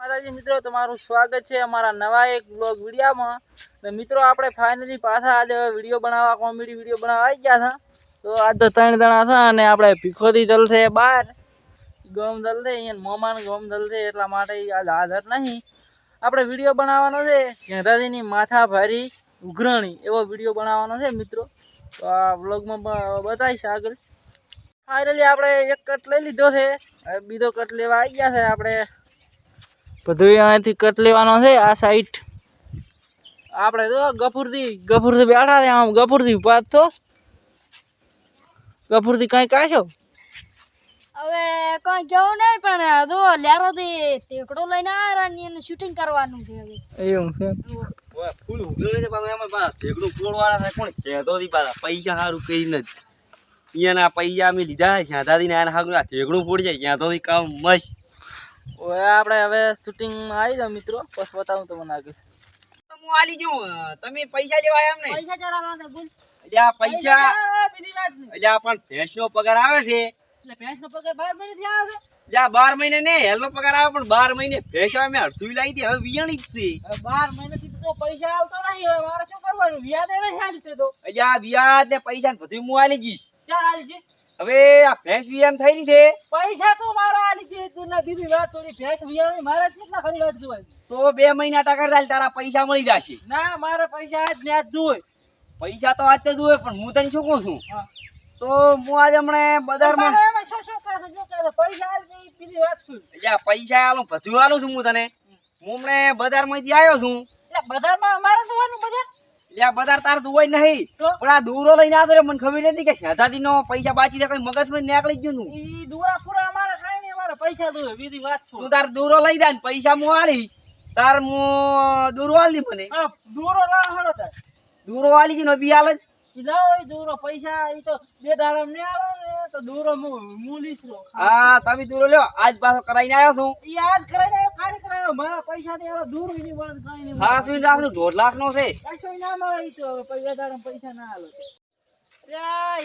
માતાજી મિત્રો, તમારું સ્વાગત છે અમારા નવા એક બ્લોગ વિડીયામાં. મિત્રો, આપણે ફાઇનલી પાછા આજે વીડિયો બનાવવા કોમેડી વીડિયો બનાવવા આવી ગયા હતા. તો આજ તો ત્રણ જણા હતા અને આપણે ભીખોથી છે બહાર. ગમ છે અહીંયા, મોમાન ગમ છે એટલા માટે આજ હાજર નહીં. આપણે વીડિયો બનાવવાનો છે ઘેરાજીની માથા ભારી ઉઘરણી, એવો વીડિયો બનાવવાનો છે મિત્રો. તો આ બ્લોગમાં બતાવીશ આગળ. ફાઇનલી આપણે એક કટ લઈ લીધો છે. બીજો કટ લેવા આવી ગયા છે આપણે. બધું અહીંયાથી કટ લેવાનો છે આ સાઈડ આપણે તો ગફુરથી ગફુરથી બેઠા છે આમ ગફુરથી ઊભા તો. ગફુરથી કઈ કાશો હવે કઈ કેવું નહીં પણ જો લેરોથી તેકડો લઈને આવ્યા ને એનું શૂટિંગ કરવાનું છે હવે. એવું છે ફૂલ ઉગલે છે પાછો એમાં પાછા ટેકડો પોળવાળા છે કોણ કહેતો હતી પાછા. પૈસા સારું કરીને જ અહીંયાના પૈસા અમે લીધા જ્યાં ને આને સારું આ ફોડી પોડી જાય ત્યાં તો કામ મસ્ત. ઓય આપણે હવે શૂટિંગમાં આવી જાવ મિત્રો. બસ બતાવું તમને આગળ. હું આલી જઉં તમે પૈસા લેવા એમ નહીં પૈસા જરા બોલ એટલે આ પૈસા. પેલી વાત. નહીં એટલે આ પણ ભેંસનો પગાર આવે છે. એટલે ભેંસનો પગાર બાર મહિનેથી આવે છે. બાર મહિને ને હેલનો પગાર આવે પણ બાર મહિને ભેંસ અમે અડધું લાવી હતી હવે વિયાણી જ છે. બાર મહિનાથી તો પૈસા આવતો નહીં હવે મારે શું કરવાનું? વ્યાજ એને તો. એટલે વ્યાજ ને પૈસા ને બધું હું આલી જઈશ. ચાલ આલી જઈશ? હવે આ ભેંસ વિયામ થઈ રહી છે. પૈસા તો મારા આલી જઈશ એટલે બીબી વાત થોડી ભેંસ વ્યાવી મારા કેટલા ખરી વાત જોવાય. તો બે મહિના ટકા ચાલ તારા પૈસા મળી જશે. ના મારા પૈસા આજ ને આજ જોઈ પૈસા તો આજ તો જોવે પણ હું તને શું કહું છું? તો હું આજે હમણાં બજારમાં? પૈસા જઈ બીજી વાત છું પૈસા આલું બધું આલું છું હું તને. હું હમણાં બજારમાંથી આવ્યો છું. એટલે બજારમાં અમારે જોવાનું બજાર? બજાર તાર દુવાય નહીં. પણ આ દૂરો લઈને આવ્યો મને ખબર નથી કે શેઠાથી નો પૈસા બાચી કઈ મગજમાં નીકળી ગયું ઈ દુરા પૂરા અમારે પૈસા બીજી વાત શું? તું તાર દૂરો લઈ જાય ને પૈસા હું આલીશ. તાર હું દૂરો આલી મને. દૂરો લાવ હળો તાર. દૂરો આલી ગયો બી આલે જ. ઈ દૂરો પૈસા ઈ તો બે દાડા ને આલો ને તો દૂરો મૂલીશ રો હા તમે દૂરો લ્યો આજ પાછો કરાઈને આવ્યો છું. ઈ આજ કરાઈને આવ્યો, કાલે કરાયો મારા પૈસા ને આલો દૂર નહીં હા સુઈ દોઢ લાખ નો છે ના મળે ઈ તો હવે પૈસા દાડા પૈસા ના આલો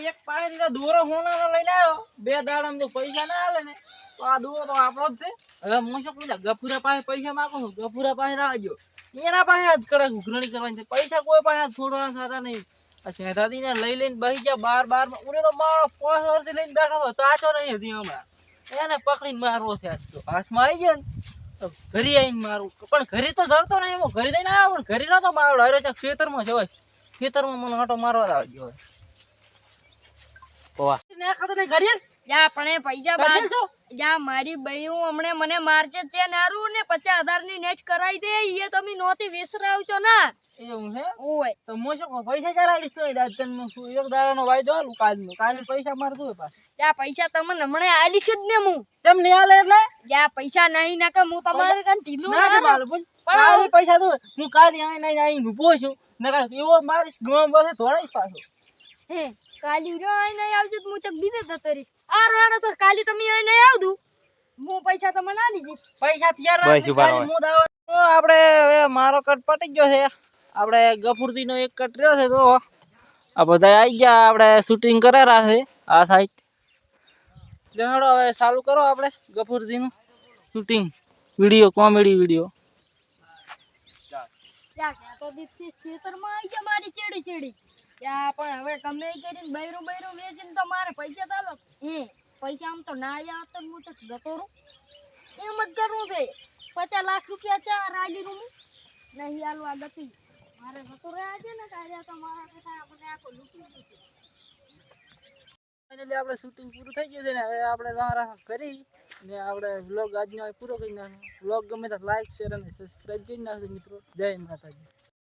એક પાસે તો દૂરો હોનાનો લઈને આવ્યો બે દાડા તો પૈસા ના આલે ને તો આ દૂરો તો આપણો જ છે. હવે હું શું કહું ગફુરા પાસે પૈસા માંગુ છું ગફુરા પાસે રાખજો. એના પાસે જ કરે ઉઘરણી કરવાની છે પૈસા કોઈ પાસે છોડવાના થતા નહીં. આ શેઠાથી ને લઈ લઈને બહી ગયા બાર બારમાં ઉરે તો મારો પાંચ વર્ષથી લઈને બેઠો હતો તાચો નહીં હતી હમણાં. એને પકડીને મારવો છે આજ તો. હાથમાં આવી ગયો ને ઘરે આવીને મારું. પણ ઘરે તો ધરતો નહીં હું ઘરે લઈને આવ્યો પણ ઘરે નતો મારલો અરે તો ખેતરમાં જવાય ખેતરમાં મને આટો મારવા આવી ગયો હોય. વાહ. ને ખાતો નહીં ઘડિયાળ. જા પણ પૈસા બાદ જા મારી બૈરું હમણે મને મારજે તે નારું ને પચાસ હજારની નેટ કરાવી દે એ તમે નોતી વિસરાવજો ના. એવું છે ઓય. તો હું શું પૈસા ચાર તો રાજન શું? એક દાડાનો વાયદો આલું કાલનો. કાલે પૈસા મારે દઉં પાછા. જા પૈસા તમને હમણે આલીશ જ ને હું. કેમ નહીં આલે એટલે? જા પૈસા નહીં ના કે હું તમારે કાન ઢીલું ના પણ પૈસા હું કાલે છું. એવો ગમ બસે પાછો. હે રહ્યો અહીં નહીં આવજો તો હું ચક બીજે જતો રહીશ આ રોણો તો કાલી તમે અહીં નહીં આવતું હું પૈસા તમને ના જઈશ પૈસા તૈયાર બસ રાખજે, ખાલી હું દાવા આપણે હવે મારો કટ પટી ગયો છે. આપણે ગફુરથી નો એક કટ રહ્યો છે તો આ બધા આવી ગયા આપણે શૂટિંગ કરેલા છે આ સાઈડ દેખાડો હવે ચાલુ કરો આપણે ગફુરજીનું શૂટિંગ વીડિયો કોમેડી વીડિયો તો દીપ્તિ ખેતરમાં આવી ગયા મારી ચેડી ચેડી ત્યાં પણ હવે ગમે કરીને બૈરું બૈરું વેચીને તો મારે પૈસા ચાલો. હે, પૈસા આમ તો ના આવ્યા તો હું તો જતો એમ જ કરવું છે. પચાસ લાખ રૂપિયા ચા રાજી રૂમ. નહીં આલું આ ગતિ. મારે જતો રહ્યા છે ને કાલે તો મારા મને આખો લૂંટી દીધું આપણે શૂટિંગ પૂરું થઈ ગયું છે ને, હવે આપણે તમારા કરી ને આપણે વ્લોગ આજનો પૂરો કરી નાખ્યો વ્લોગ ગમે તો લાઈક શેર અને સબસ્ક્રાઈબ કરી નાખજો મિત્રો. જય માતાજી.